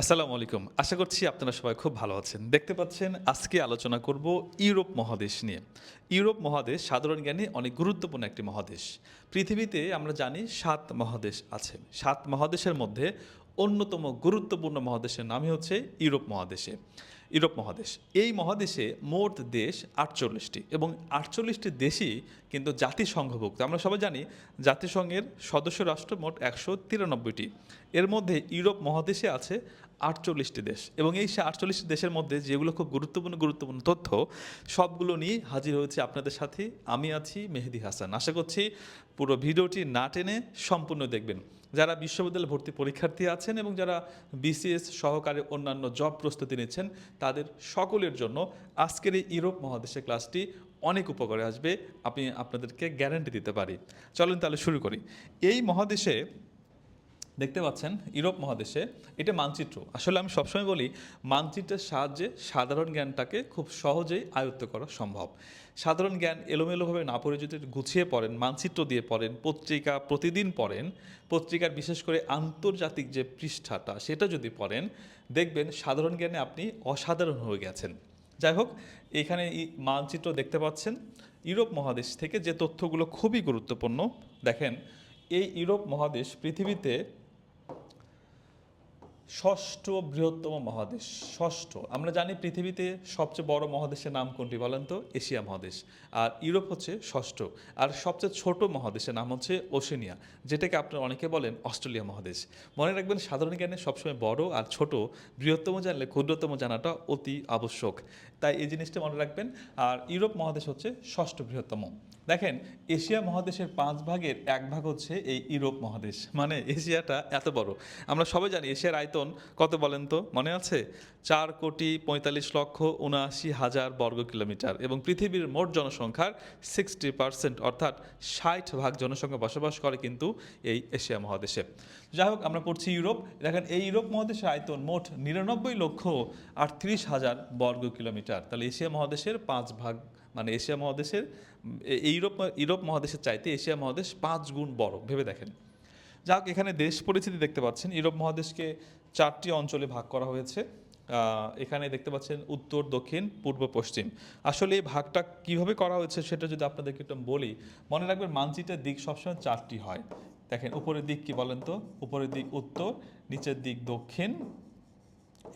আসসালামু আলাইকুম। আশা করছি আপনারা সবাই খুব ভালো আছেন। দেখতে পাচ্ছেন, আজকে আলোচনা করব ইউরোপ মহাদেশ নিয়ে। ইউরোপ মহাদেশ সাধারণ জ্ঞানে অনেক গুরুত্বপূর্ণ একটি মহাদেশ। পৃথিবীতে আমরা জানি সাত মহাদেশ আছে। সাত মহাদেশের মধ্যে অন্যতম গুরুত্বপূর্ণ মহাদেশের নামই হচ্ছে ইউরোপ মহাদেশে। ইউরোপ মহাদেশ। এই মহাদেশে মোট দেশ আটচল্লিশটি এবং আটচল্লিশটি দেশই কিন্তু জাতিসংঘভুক্ত। আমরা সবাই জানি জাতিসংঘের সদস্য রাষ্ট্র মোট একশো তিরানব্বইটি। এর মধ্যে ইউরোপ মহাদেশে আছে আটচল্লিশটি দেশ এবং এই সে আটচল্লিশটি দেশের মধ্যে যেগুলো খুব গুরুত্বপূর্ণ গুরুত্বপূর্ণ তথ্য, সবগুলো নিয়ে হাজির হয়েছে আপনাদের সাথে। আমি আছি মেহেদি হাসান। আশা করছি পুরো ভিডিওটি না টেনে সম্পূর্ণ দেখবেন। যারা বিশ্ববিদ্যালয় ভর্তি পরীক্ষার্থী আছেন এবং যারা বিসিএস সহকারে অন্যান্য জব প্রস্তুতি নিচ্ছেন, তাদের সকলের জন্য আজকের এই ইউরোপ মহাদেশের ক্লাসটি অনেক উপকারে আসবে। আমি আপনাদেরকে গ্যারান্টি দিতে পারি। চলুন তাহলে শুরু করি। এই মহাদেশে দেখতে পাচ্ছেন ইউরোপ মহাদেশে, এটা মানচিত্র। আসলে আমি সবসময় বলি, মানচিত্রের সাহায্যে সাধারণ জ্ঞানটাকে খুব সহজেই আয়ত্ত করা সম্ভব। সাধারণ জ্ঞান এলোমেলোভাবে না পড়ে যদি গুছিয়ে পড়েন, মানচিত্র দিয়ে পড়েন, পত্রিকা প্রতিদিন পড়েন, পত্রিকার বিশেষ করে আন্তর্জাতিক যে পৃষ্ঠাটা, সেটা যদি পড়েন, দেখবেন সাধারণ জ্ঞানে আপনি অসাধারণ হয়ে গেছেন। যাই হোক, এখানে মানচিত্র দেখতে পাচ্ছেন, ইউরোপ মহাদেশ থেকে যে তথ্যগুলো খুবই গুরুত্বপূর্ণ। দেখেন, এই ইউরোপ মহাদেশ পৃথিবীতে ষষ্ঠ বৃহত্তম মহাদেশ, ষষ্ঠ। আমরা জানি পৃথিবীতে সবচেয়ে বড় মহাদেশের নাম কোনটি বলেন তো? এশিয়া মহাদেশ। আর ইউরোপ হচ্ছে ষষ্ঠ। আর সবচেয়ে ছোট মহাদেশের নাম হচ্ছে ওশেনিয়া, যেটাকে আপনারা অনেকে বলেন অস্ট্রেলিয়া মহাদেশ। মনে রাখবেন, সাধারণ জ্ঞানে সবসময় বড় আর ছোট, বৃহত্তম জানলে ক্ষুদ্রতম জানাটা অতি আবশ্যক। তাই এই জিনিসটা মনে রাখবেন। আর ইউরোপ মহাদেশ হচ্ছে ষষ্ঠ বৃহত্তম। দেখেন, এশিয়া মহাদেশের পাঁচ ভাগের এক ভাগ হচ্ছে এই ইউরোপ মহাদেশ। মানে এশিয়াটা এত বড়। আমরা সবাই জানি, এশিয়ার আয়তন কত বলেন তো? মনে আছে? চার কোটি পঁয়তাল্লিশ লক্ষ উনআশি হাজার বর্গ কিলোমিটার এবং পৃথিবীর মোট জনসংখ্যার সিক্সটি পার্সেন্ট অর্থাৎ ষাট ভাগ জনসংখ্যা বসবাস করে কিন্তু এই এশিয়া মহাদেশে। যাই হোক, আমরা পড়ছি ইউরোপ। দেখেন, এই ইউরোপ মহাদেশের আয়তন মোট নিরানব্বই লক্ষ আটত্রিশ হাজার বর্গ কিলোমিটার। তাহলে এশিয়া মহাদেশের পাঁচ ভাগ মানে এশিয়া মহাদেশের ইউরোপ ইউরোপ মহাদেশের চাইতে এশিয়া মহাদেশ পাঁচ গুণ বড়। ভেবে দেখেন। যাক, এখানে দেশ পরিচিতি দেখতে পাচ্ছেন। ইউরোপ মহাদেশকে চারটি অঞ্চলে ভাগ করা হয়েছে। এখানে দেখতে পাচ্ছেন উত্তর, দক্ষিণ, পূর্ব, পশ্চিম। আসলে এই ভাগটা কীভাবে করা হয়েছে সেটা যদি আপনাদেরকে একটু বলি, মনে রাখবেন মানচিত্রের দিক সবসময় চারটি হয়। দেখেন, উপরের দিক কি বলেন তো? উপরের দিক উত্তর, নিচের দিক দক্ষিণ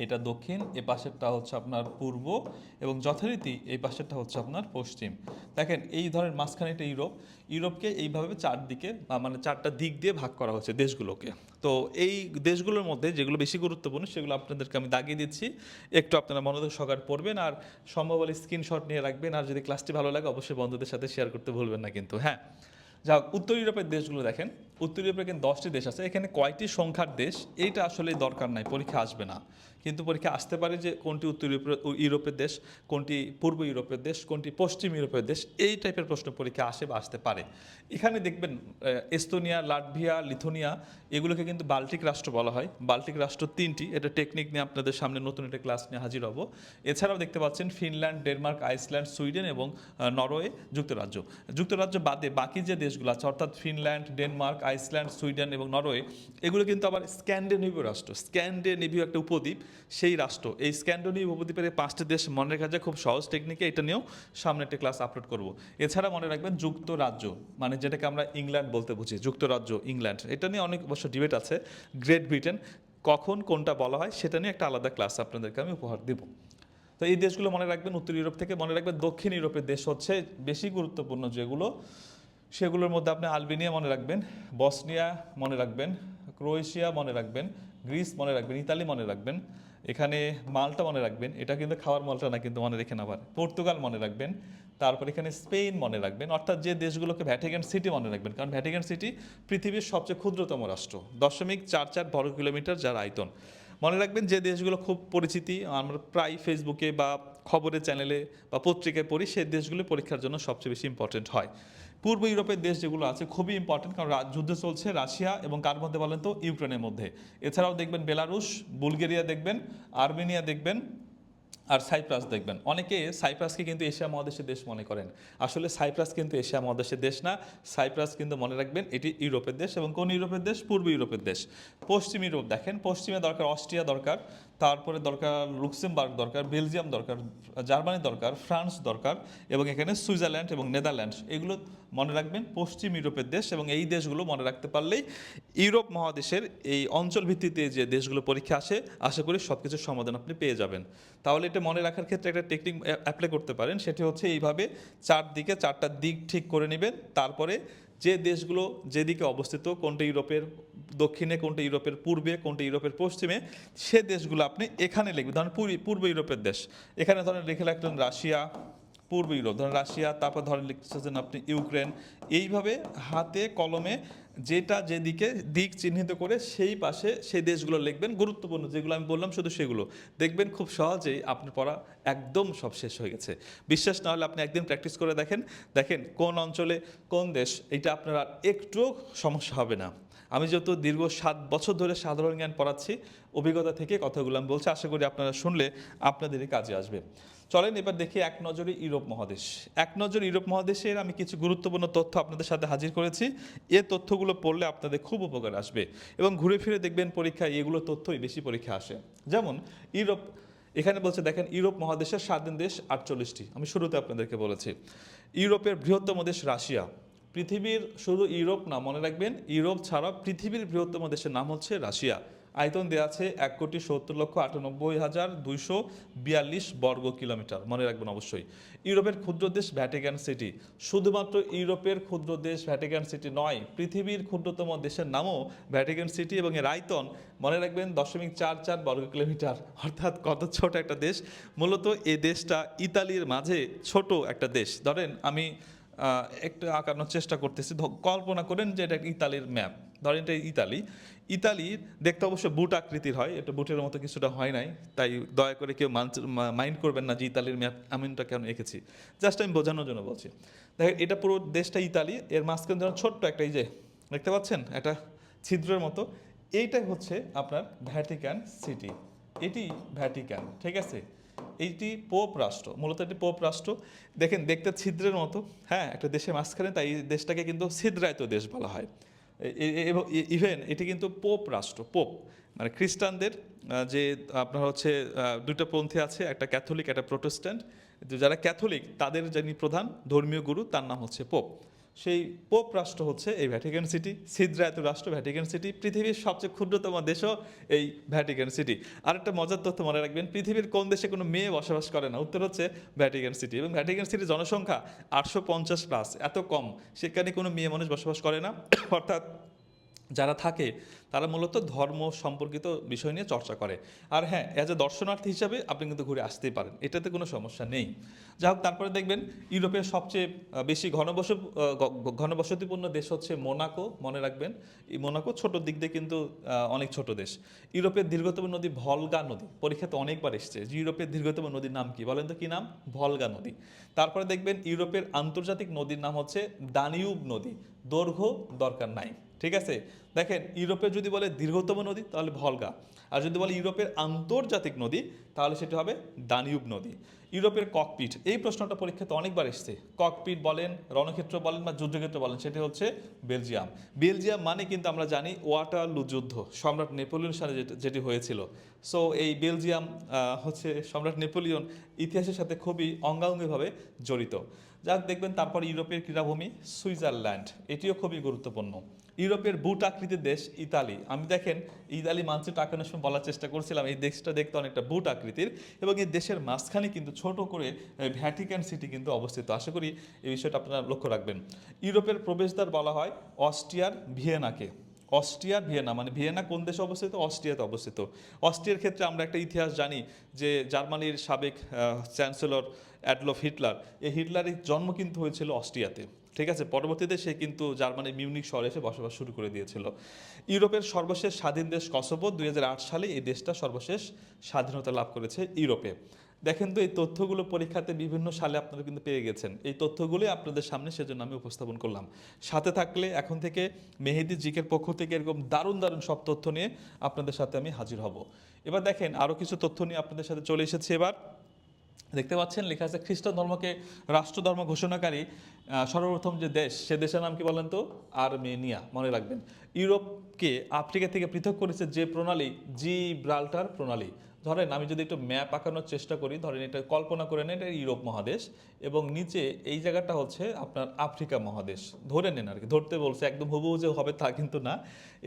এটা দক্ষিণ, এ পাশেরটা হচ্ছে আপনার পূর্ব এবং যথারীতি এই পাশেরটা হচ্ছে আপনার পশ্চিম। দেখেন, এই ধরনের মাঝখানে এটা ইউরোপ। ইউরোপকে এইভাবে চারদিকে মানে চারটা দিক দিয়ে ভাগ করা হচ্ছে দেশগুলোকে। তো এই দেশগুলোর মধ্যে যেগুলো বেশি গুরুত্বপূর্ণ, সেগুলো আপনাদেরকে আমি দাগিয়ে দিচ্ছি। একটু আপনারা মনোযোগ সহকারে পড়বেন আর সম্ভব হলে স্ক্রিনশট নিয়ে রাখবেন। আর যদি ক্লাসটি ভালো লাগে, অবশ্যই বন্ধুদের সাথে শেয়ার করতে ভুলবেন না কিন্তু হ্যাঁ। যা উত্তর ইউরোপের দেশগুলো দেখেন। উত্তর ইউরোপে কিন্তু দশটি দেশ আছে। এখানে কয়টি সংখ্যার দেশ? এইটা আসলে দরকার নাই, পরীক্ষা আসবে না। কিন্তু পরীক্ষা আসতে পারে যে কোনটি উত্তর ইউরোপের ইউরোপের দেশ, কোনটি পূর্ব ইউরোপের দেশ, কোনটি পশ্চিম ইউরোপের দেশ, এই টাইপের প্রশ্ন পরীক্ষা আসে বা আসতে পারে। এখানে দেখবেন এস্তোনিয়া, লাটভিয়া, লিথোনিয়া, এগুলোকে কিন্তু বাল্টিক রাষ্ট্র বলা হয়। বাল্টিক রাষ্ট্র তিনটি। এটা টেকনিক নিয়ে আপনাদের সামনে নতুন একটা ক্লাস নিয়ে হাজির হব। এছাড়াও দেখতে পাচ্ছেন ফিনল্যান্ড, ডেনমার্ক, আইসল্যান্ড, সুইডেন এবং নরওয়ে যুক্তরাজ্য। যুক্তরাজ্য বাদে বাকি যে দেশগুলো আছে, অর্থাৎ ফিনল্যান্ড, ডেনমার্ক আইসল্যান্ড, সুইডেন এবং নরওয়ে, এগুলো কিন্তু আবার স্ক্যান্ডেনেভীয় রাষ্ট্র। স্ক্যান্ডেনেভীয় একটা উপদ্বীপ, সেই রাষ্ট্র। এই স্ক্যান্ডেনেভীয় উপদ্বীপের পাঁচটি দেশ মনে রাখা যায়, খুব সহজ টেকনিকে এটা নিয়েও সামনে একটা ক্লাস আপলোড করব। এছাড়া মনে রাখবেন যুক্তরাজ্য মানে যেটাকে আমরা ইংল্যান্ড বলতে বুঝি, যুক্তরাজ্য, ইংল্যান্ড। এটা নিয়ে অনেক অবশ্য ডিবেট আছে গ্রেট ব্রিটেন কখন কোনটা বলা হয়, সেটা নিয়ে একটা আলাদা ক্লাস আপনাদেরকে আমি উপহার দেবো। তো এই দেশগুলো মনে রাখবেন উত্তর ইউরোপ থেকে, মনে রাখবেন দক্ষিণ ইউরোপের দেশ হচ্ছে বেশি গুরুত্বপূর্ণ যেগুলো সেগুলোর মধ্যে আপনি আলবেনিয়া মনে রাখবেন, বসনিয়া মনে রাখবেন, ক্রোয়েশিয়া মনে রাখবেন, গ্রিস মনে রাখবেন, ইতালি মনে রাখবেন, এখানে মালটা মনে রাখবেন, এটা কিন্তু খাওয়ার মালটা না কিন্তু মনে রেখেন আবার, পর্তুগাল মনে রাখবেন, তারপর এখানে স্পেন মনে রাখবেন, অর্থাৎ যে দেশগুলোকে ভ্যাটিকান সিটি মনে রাখবেন, কারণ ভ্যাটিকান সিটি পৃথিবীর সবচেয়ে ক্ষুদ্রতম রাষ্ট্র, দশমিক চার চার বর্গ কিলোমিটার যার আয়তন। মনে রাখবেন যে দেশগুলো খুব পরিচিতি, আমরা প্রায় ফেসবুকে বা খবরের চ্যানেলে বা পত্রিকায় পড়ি সেই দেশগুলো পরীক্ষার জন্য সবচেয়ে বেশি ইম্পর্টেন্ট হয়। পূর্ব ইউরোপের দেশ যেগুলো আছে, খুবই ইম্পর্টেন্ট কারণ যুদ্ধ চলছে রাশিয়া এবং কার মধ্যে বলেন তো? ইউক্রেনের মধ্যে। এছাড়াও দেখবেন বেলারুশ, বুলগেরিয়া দেখবেন, আর্মেনিয়া দেখবেন আর সাইপ্রাস দেখবেন। অনেকে সাইপ্রাসকে কিন্তু এশিয়া মহাদেশের দেশ মনে করেন। আসলে সাইপ্রাস কিন্তু এশিয়া মহাদেশের দেশ না। সাইপ্রাস কিন্তু মনে রাখবেন, এটি ইউরোপের দেশ এবং কোন ইউরোপের দেশ? পূর্ব ইউরোপের দেশ। পশ্চিম ইউরোপ দেখেন, পশ্চিমে দরকার অস্ট্রিয়া দরকার, তারপরে দরকার লুক্সেমবার্গ দরকার, বেলজিয়াম দরকার, জার্মানি দরকার, ফ্রান্স দরকার এবং এখানে সুইজারল্যান্ড এবং নেদারল্যান্ডস। এগুলো মনে রাখবেন, পশ্চিম ইউরোপের দেশ এবং এই দেশগুলো মনে রাখতে পারলেই ইউরোপ মহাদেশের এই অঞ্চল ভিত্তিতে যে দেশগুলো পরীক্ষা আসে, আশা করি সব কিছুর সমাধান আপনি পেয়ে যাবেন। তাহলে এটা মনে রাখার ক্ষেত্রে একটা টেকনিক অ্যাপ্লাই করতে পারেন। সেটি হচ্ছে এইভাবে চারদিকে চারটা দিক ঠিক করে নেবেন। তারপরে যে দেশগুলো যেদিকে অবস্থিত, কোনটা ইউরোপের দক্ষিণে, কোনটা ইউরোপের পূর্বে, কোনটা ইউরোপের পশ্চিমে, সে দেশগুলো আপনি এখানে লিখবেন। ধরেন পূর্ব- ইউরোপের দেশ। এখানে ধরেন লিখে রাখলেন রাশিয়া পূর্ব ইউরোপ, ধরেন রাশিয়া, তারপর ধরেন লিখতেছেন আপনি ইউক্রেন, এইভাবে হাতে কলমে যেটা যেদিকে দিক চিহ্নিত করে সেই পাশে সেই দেশগুলো লিখবেন। গুরুত্বপূর্ণ যেগুলো আমি বললাম শুধু সেগুলো। দেখবেন খুব সহজেই আপনার পড়া একদম সব শেষ হয়ে গেছে। বিশ্বাস না হলে আপনি একদিন প্র্যাকটিস করে দেখেন। দেখেন কোন অঞ্চলে কোন দেশ, এটা আপনার আর একটুও সমস্যা হবে না। আমি যেহেতু দীর্ঘ সাত বছর ধরে সাধারণ জ্ঞান পড়াচ্ছি, অভিজ্ঞতা থেকে কথাগুলো আমি বলছি, আশা করি আপনারা শুনলে আপনাদেরই কাজে আসবে। চলেন এবার দেখি এক নজরে ইউরোপ মহাদেশ। এক নজর ইউরোপ মহাদেশের আমি কিছু গুরুত্বপূর্ণ তথ্য আপনাদের সাথে হাজির করেছি। এ তথ্যগুলো পড়লে আপনাদের খুব উপকার আসবে এবং ঘুরে ফিরে দেখবেন পরীক্ষায় এগুলো তথ্যই বেশি পরীক্ষা আসে। যেমন ইউরোপ, এখানে বলছে, দেখেন ইউরোপ মহাদেশের স্বাধীন দেশ আটচল্লিশটি। আমি শুরুতে আপনাদেরকে বলেছি। ইউরোপের বৃহত্তম দেশ রাশিয়া। পৃথিবীর শুধু ইউরোপ না, মনে রাখবেন, ইউরোপ ছাড়া পৃথিবীর বৃহত্তম দেশের নাম হচ্ছে রাশিয়া। আয়তন দেওয়া আছে এক কোটি সত্তর লক্ষ আটানব্বই হাজার দুইশো বিয়াল্লিশ বর্গ কিলোমিটার। মনে রাখবেন অবশ্যই, ইউরোপের ক্ষুদ্র দেশ ভ্যাটিকান সিটি। শুধুমাত্র ইউরোপের ক্ষুদ্র দেশ ভ্যাটিকান সিটি নয়, পৃথিবীর ক্ষুদ্রতম দেশের নামও ভ্যাটিকান সিটি এবং এর আয়তন, মনে রাখবেন, দশমিক চার চার বর্গ কিলোমিটার। অর্থাৎ কত ছোট একটা দেশ? মূলত এ দেশটা ইতালির মাঝে ছোট একটা দেশ। ধরেন, আমি একটু আঁকানোর চেষ্টা করতেছি। কল্পনা করেন যে এটা ইতালির ম্যাপ। ধরেন এটা ইতালি। ইতালির দেখতে অবশ্য বুট আকৃতির হয়, এটা বুটের মতো কিছুটা হয় নাই। তাই দয়া করে কেউ মাইন্ড করবেন না যে ইতালির ম্যাপ আমিনটা কেন এঁকেছি। জাস্ট আমি বোঝানোর জন্য বলছি। দেখেন, এটা পুরো দেশটা ইতালি। এর মাঝখানে যেন ছোট্ট একটা এই যে, দেখতে পাচ্ছেন? একটা ছিদ্রের মতো। এইটাই হচ্ছে আপনার ভ্যাটিকান সিটি এটি ভ্যাটিকান ঠিক আছে? এইটি পোপ রাষ্ট্র, মূলত এটি পোপ রাষ্ট্র। দেখেন, দেখতে ছিদ্রের মতো হ্যাঁ একটা দেশের মাঝখানে, তাই এই দেশটাকে কিন্তু ছিদ্রায়িত দেশ বলা হয়। এবং ইভেন এটি কিন্তু পোপ রাষ্ট্র, পোপ। মানে খ্রিস্টানদের যে আপনার হচ্ছে দুটো পন্থী আছে, একটা ক্যাথলিক, একটা প্রোটেস্ট্যান্ট। যারা ক্যাথলিক, তাদের যিনি প্রধান ধর্মীয় গুরু, তার নাম হচ্ছে পোপ। সেই পোপ রাষ্ট্র হচ্ছে এই ভ্যাটিকান সিটি সিদ্ধায়ত রাষ্ট্র ভ্যাটিকান সিটি পৃথিবীর সবচেয়ে ক্ষুদ্রতম দেশও এই ভ্যাটিকান সিটি আর একটা মজার তথ্য মনে রাখবেন, পৃথিবীর কোন দেশে কোনো মেয়ে বসবাস করে না? উত্তর হচ্ছে ভ্যাটিকান সিটি এবং ভ্যাটিকান সিটির জনসংখ্যা আটশো পঞ্চাশ প্লাস এত কম। সেখানে কোনো মেয়ে মানুষ বসবাস করে না। অর্থাৎ যারা থাকে, তারা মূলত ধর্ম সম্পর্কিত বিষয় নিয়ে চর্চা করে। আর হ্যাঁ অ্যাজ এ দর্শনার্থী হিসাবে আপনি কিন্তু ঘুরে আসতেই পারেন, এটাতে কোনো সমস্যা নেই। যা হোক, তারপরে দেখবেন ইউরোপের সবচেয়ে বেশি ঘনবস ঘনবসতিপূর্ণ দেশ হচ্ছে মোনাকো, মনে রাখবেন। এই মোনাকো ছোট দিক দিয়ে কিন্তু অনেক ছোট দেশ। ইউরোপের দীর্ঘতম নদী ভলগা নদী পরীক্ষাতে অনেকবার এসছে। যে ইউরোপের দীর্ঘতম নদীর নাম কি, বলেন তো কী নাম? ভলগা নদী। তারপরে দেখবেন ইউরোপের আন্তর্জাতিক নদীর নাম হচ্ছে দানিউব নদী। দৈর্ঘ্য দরকার নাই। ঠিক আছে? দেখেন, ইউরোপের যদি বলে দীর্ঘতম নদী, তাহলে ভলগা। আর যদি বলে ইউরোপের আন্তর্জাতিক নদী, তাহলে সেটা হবে দানিউব নদী। ইউরোপের ককপিট, এই প্রশ্নটা পরীক্ষাতে অনেকবার এসছে। ককপিট বলেন, রণক্ষেত্র বলেন বা যুদ্ধক্ষেত্র বলেন, সেটি হচ্ছে বেলজিয়াম। বেলজিয়াম মানে কিন্তু আমরা জানি ওয়াটারলু যুদ্ধ, সম্রাট নেপোলিয়ন সাথে যেটা- যেটি হয়েছিল। সো এই বেলজিয়াম হচ্ছে সম্রাট নেপোলিয়ন ইতিহাসের সাথে খুবই অঙ্গাঙ্গিভাবে জড়িত। যাক, দেখবেন তারপর ইউরোপের ক্রীড়াভূমি সুইজারল্যান্ড, এটিও খুবই গুরুত্বপূর্ণ। ইউরোপের বুট আকৃতির দেশ ইতালি। আমি দেখেন, ইতালি মানচিত্র আঁকানোর সময় বলার চেষ্টা করছিলাম, এই দেশটা দেখতে অনেকটা বুট আকৃতির এবং এই দেশের মাঝখানে কিন্তু ছোট করে ভ্যাটিকান সিটি কিন্তু অবস্থিত। আশা করি এই বিষয়টা আপনারা লক্ষ্য রাখবেন। ইউরোপের প্রবেশদ্বার বলা হয় অস্ট্রিয়ার ভিয়েনাকে। অস্ট্রিয়ার ভিয়েনা মানে ভিয়েনা কোন দেশে অবস্থিত? অস্ট্রিয়াতে অবস্থিত। অস্ট্রিয়ার ক্ষেত্রে আমরা একটা ইতিহাস জানি যে জার্মানির সাবেক চ্যান্সেলর অ্যাডলফ হিটলার, এই হিটলারের জন্ম কিন্তু হয়েছিল অস্ট্রিয়াতে। ঠিক আছে? পরবর্তীতে সে কিন্তু জার্মানির মিউনিক শহরে এসে বসবাস শুরু করে দিয়েছিল। ইউরোপের সর্বশেষ স্বাধীন দেশ কসোভো, দুই সালে এই দেশটা সর্বশেষ স্বাধীনতা লাভ করেছে ইউরোপে। দেখেন তো, এই তথ্যগুলো পরীক্ষাতে বিভিন্ন সালে আপনারা কিন্তু পেয়ে গেছেন। এই তথ্যগুলোই আপনাদের সামনে সেজন্য আমি উপস্থাপন করলাম। সাথে থাকলে এখন থেকে মেহেদি জিকের পক্ষ থেকে এরকম দারুণ দারুণ সব তথ্য নিয়ে আপনাদের সাথে আমি হাজির হব। এবার দেখেন আরও কিছু তথ্য নিয়ে আপনাদের সাথে চলে এসেছি এবার। দেখতে পাচ্ছেন, লেখা আছে খ্রিস্টান ধর্মকে রাষ্ট্র ধর্ম ঘোষণাকারী সর্বপ্রথম যে দেশ, সে দেশের নাম কি বলেন তো? আর্মেনিয়া, মনে রাখবেন। ইউরোপকে আফ্রিকা থেকে পৃথক করেছে যে প্রণালী? জি ব্রাল্টার প্রণালী। ধরেন, আমি যদি একটু ম্যাপ আঁকানোর চেষ্টা করি, ধরেন এটা কল্পনা করে নেন, এটা ইউরোপ মহাদেশ, এবং নিচে এই জায়গাটা হচ্ছে আপনার আফ্রিকা মহাদেশ। ধরে নেন আর কি, ধরতে বলছে, একদম হুবহু যে হবে তা কিন্তু না।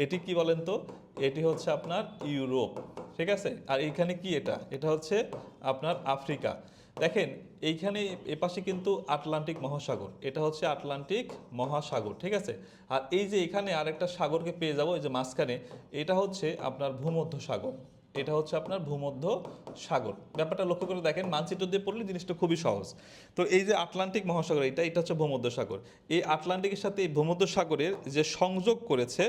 এটি কি বলেন তো? এটি হচ্ছে আপনার ইউরোপ, ঠিক আছে? আর এইখানে কি এটা? এটা হচ্ছে আপনার আফ্রিকা। দেখেন, এইখানে এপাশে কিন্তু আটলান্টিক মহাসাগর। এটা হচ্ছে আটলান্টিক মহাসাগর, ঠিক আছে? আর এই যে এখানে আরেকটা সাগরকে পেয়ে যাব, এই যে মাঝখানে, এটা হচ্ছে আপনার ভূমধ্য সাগর। এটা হচ্ছে আপনার ভূমধ্য সাগর। ব্যাপারটা লক্ষ্য করে দেখেন, মানচিত্র দিয়ে পড়লে জিনিসটা খুবই সহজ। তো এই যে আটলান্টিক মহাসাগর, এটা এটা হচ্ছে ভূমধ্য সাগর। এই আটলান্টিকের সাথে এই ভূমধ্য সাগরের যে সংযোগ করেছে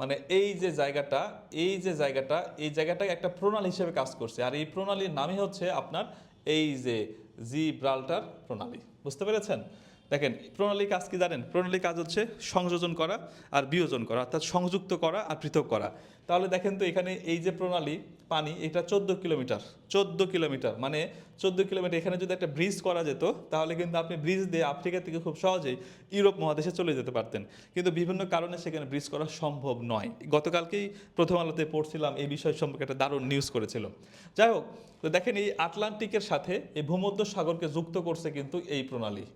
মানে এই যে জায়গাটা, এই যে জায়গাটা, এই জায়গাটা একটা প্রণালী হিসেবে কাজ করছে। আর এই প্রণালীর নামই হচ্ছে আপনার এই যে জি ব্রাল্টার প্রণালী। বুঝতে পেরেছেন? দেখেন, প্রণালী কাজ কি জানেন? প্রণালী কাজ হচ্ছে সংযোজন করা আর বিয়োজন করা, অর্থাৎ সংযুক্ত করা আর পৃথক করা। তাহলে দেখেন তো এখানে এই যে প্রণালী, পানি, এটা চোদ্দ কিলোমিটার চোদ্দ কিলোমিটার। মানে চোদ্দ কিলোমিটার, এখানে যদি একটা ব্রিজ করা যেত, তাহলে কিন্তু আপনি ব্রিজ দিয়ে আফ্রিকা থেকে খুব সহজেই ইউরোপ মহাদেশে চলে যেতে পারতেন। কিন্তু বিভিন্ন কারণে সেখানে ব্রিজ করা সম্ভব নয়। গতকালকেই প্রথম আলোতে পড়ছিলাম, এই বিষয় সম্পর্কে একটা দারুণ নিউজ করেছিল। যাই হোক, তো দেখেন এই আটলান্টিকের সাথে এই ভূমধ্য সাগরকে যুক্ত করছে কিন্তু এই প্রণালী।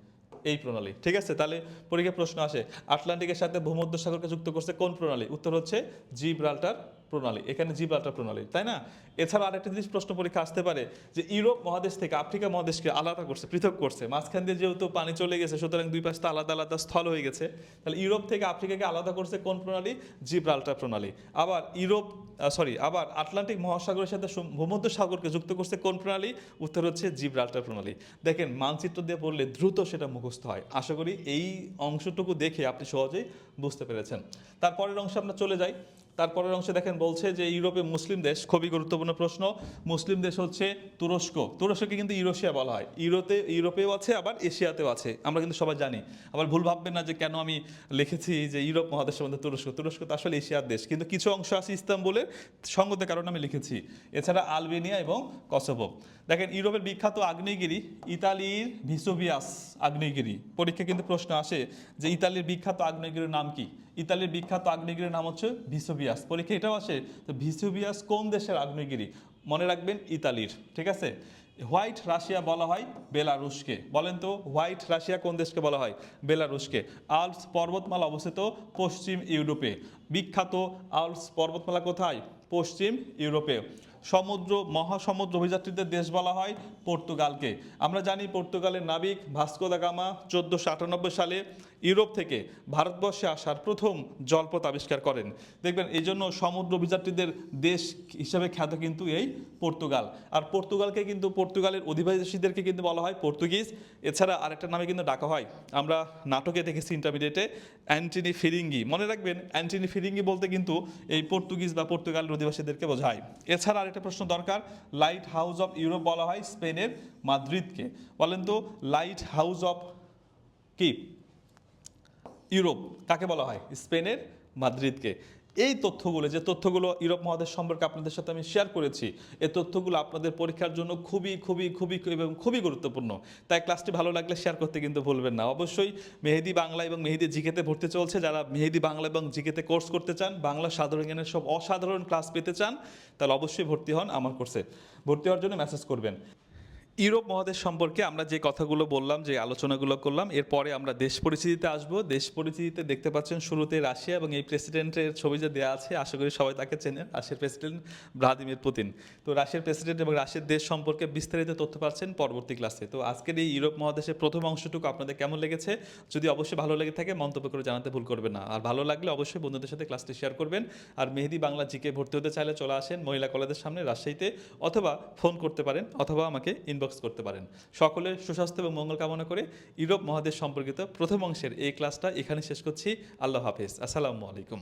এই প্রণালী। ঠিক আছে? তাহলে পরীক্ষা প্রশ্ন আসে, আটলান্টিকের সাথে ভূমধ্য সাগরকে যুক্ত করছে কোন প্রণালী? উত্তর হচ্ছে জিব্রাল্টার প্রণালী, এখানে জিব্রাল্টার প্রণালী, তাই না? এছাড়া আরেকটা জিনিস প্রশ্ন পরীক্ষা আসতে পারে যে ইউরোপ মহাদেশ থেকে আফ্রিকা মহাদেশকে আলাদা করছে, পৃথক করছে, মাঝখান দিয়ে যেহেতু পানি চলে গেছে, সুতরাং দুই পাশটা আলাদা আলাদা স্থল হয়ে গেছে, তাহলে ইউরোপ থেকে আফ্রিকাকে আলাদা করছে কোন প্রণালী? জিব্রাল্টার প্রণালী। আবার ইউরোপ সরি আবার আটলান্টিক মহাসাগরের সাথে ভূমধ্য সাগরকে যুক্ত করছে কোন প্রণালী? উত্তর হচ্ছে জিব্রাল্টার প্রণালী। দেখেন, মানচিত্র দিয়ে পড়লে দ্রুত সেটা মুখস্থ হয়। আশা করি এই অংশটুকু দেখে আপনি সহজেই বুঝতে পেরেছেন। তারপরের অংশে আমরা চলে যাই। তারপরের অংশে দেখেন বলছে যে ইউরোপে মুসলিম দেশ খুবই গুরুত্বপূর্ণ প্রশ্ন। মুসলিম দেশ হচ্ছে তুরস্ক। তুরস্ককে কিন্তু ইউরোশিয়া বলা হয়। ইউরোতে, ইউরোপেও আছে, আবার এশিয়াতেও আছে। আমরা কিন্তু সবাই জানি। আবার ভুল ভাববেন না যে কেন আমি লিখেছি যে ইউরোপ মহাদেশের মধ্যে তুরস্ক। তুরস্ক তো আসলে এশিয়ার দেশ। কিন্তু কিছু অংশ আছে ইস্তাম্বুলের সঙ্গতের কারণে আমি লিখেছি। এছাড়া আলবেনিয়া এবং কসোভো। দেখেন, ইউরোপের বিখ্যাত আগ্নেয়গিরি ইতালির ভিসোভিয়াস আগ্নেয়গিরি। পরীক্ষা কিন্তু প্রশ্ন আসে যে ইতালির বিখ্যাত আগ্নেয়গিরির নাম কি? ইতালির বিখ্যাত আগ্নেয়গিরির নাম হচ্ছে ভিসোভিয়াস। পরীক্ষা এটাও আসে, তো ভিসোভিয়াস কোন দেশের আগ্নেয়গিরি? মনে রাখবেন ইতালির, ঠিক আছে? হোয়াইট রাশিয়া বলা হয় বেলারুশকে। বলেন তো, হোয়াইট রাশিয়া কোন দেশকে বলা হয়? বেলারুশকে। আলপস পর্বতমালা অবস্থিত পশ্চিম ইউরোপে। বিখ্যাত আলপস পর্বতমালা কোথায়? পশ্চিম ইউরোপে। সমুদ্র, মহাসমুদ্র অভিযাত্রীদের দেশ বলা হয় পর্তুগালকে। আমরা জানি পর্তুগালের নাবিক ভাস্কো দা গামা চোদ্দোশো আটানব্বই সালে ইউরোপ থেকে ভারতবর্ষে আসার প্রথম জলপথ আবিষ্কার করেন। দেখবেন এই জন্য সমুদ্র অভিযাত্রীদের দেশ হিসাবে খ্যাত কিন্তু এই পর্তুগাল। আর পর্তুগালকে কিন্তু পর্তুগালের অধিবাসীদেরকে কিন্তু বলা হয় পর্তুগিজ। এছাড়া আরেকটা নামে কিন্তু ডাকা হয়। আমরা নাটকে দেখেছি ইন্টারমিডিয়েটে অ্যান্টিনি ফিরিঙ্গি। মনে রাখবেন, অ্যান্টিনি ফিরিঙ্গি বলতে কিন্তু এই পর্তুগিজ বা পর্তুগালের অধিবাসীদেরকে বোঝায়। এছাড়া আরেকটা প্রশ্ন দরকার লাইট হাউস অফ ইউরোপ বলা হয় স্পেনের মাদ্রিদকে। বলেন তো লাইট হাউস অফ কি? ইউরোপ কাকে বলা হয়? স্পেনের মাদ্রিদকে। এই তথ্যগুলো, যে তথ্যগুলো ইউরোপ মহাদেশ সম্পর্কে আপনাদের সাথে আমি শেয়ার করেছি এই তথ্যগুলো আপনাদের পরীক্ষার জন্য খুবই খুবই খুবই, এবং খুবই গুরুত্বপূর্ণ। তাই ক্লাসটি ভালো লাগলে শেয়ার করতে কিন্তু ভুলবেন না। অবশ্যই মেহেদি বাংলা এবং মেহেদি জিকেতে ভর্তি চলছে। যারা মেহেদি বাংলা এবং জিকেতে কোর্স করতে চান, বাংলা সাধারণ জ্ঞানের সব অসাধারণ ক্লাস পেতে চান, তাহলে অবশ্যই ভর্তি হন আমার কোর্সে ভর্তি হওয়ার জন্য মেসেজ করবেন। ইউরোপ মহাদেশ সম্পর্কে আমরা যে কথাগুলো বললাম, যে আলোচনাগুলো করলাম, এরপরে আমরা দেশ পরিচিতিতে আসব। দেশ পরিচিতিতে দেখতে পাচ্ছেন শুরুতে রাশিয়া এবং এই প্রেসিডেন্টের ছবি যে দেওয়া আছে, আশা করি সবাই তাকে চেনেন, রাশিয়ার প্রেসিডেন্ট ভ্লাদিমির পুতিন। তো রাশিয়ার প্রেসিডেন্ট এবং রাশিয়ার দেশ সম্পর্কে বিস্তারিত তথ্য পাচ্ছেন পরবর্তী ক্লাসে। তো আজকের এই ইউরোপ মহাদেশের প্রথম অংশটুকু আপনাদের কেমন লেগেছে? যদি অবশ্যই ভালো লেগে থাকে, মন্তব্য করে জানাতে ভুল করবেন না। আর ভালো লাগলে অবশ্যই বন্ধুদের সাথে ক্লাসটি শেয়ার করবেন। আর মেহেদি বাংলা জিকে ভর্তি হতে চাইলে চলে আসেন মহিলা কলেজের সামনে রাজশাহীতে, অথবা ফোন করতে পারেন, অথবা আমাকে ইনবক্স করতে পারেন। সকলের সুস্বাস্থ্য এবং মঙ্গল কামনা করে ইউরোপ মহাদেশ সম্পর্কিত প্রথম অংশের এই ক্লাসটা এখানে শেষ করছি। আল্লাহ হাফেজ। আসসালামু আলাইকুম।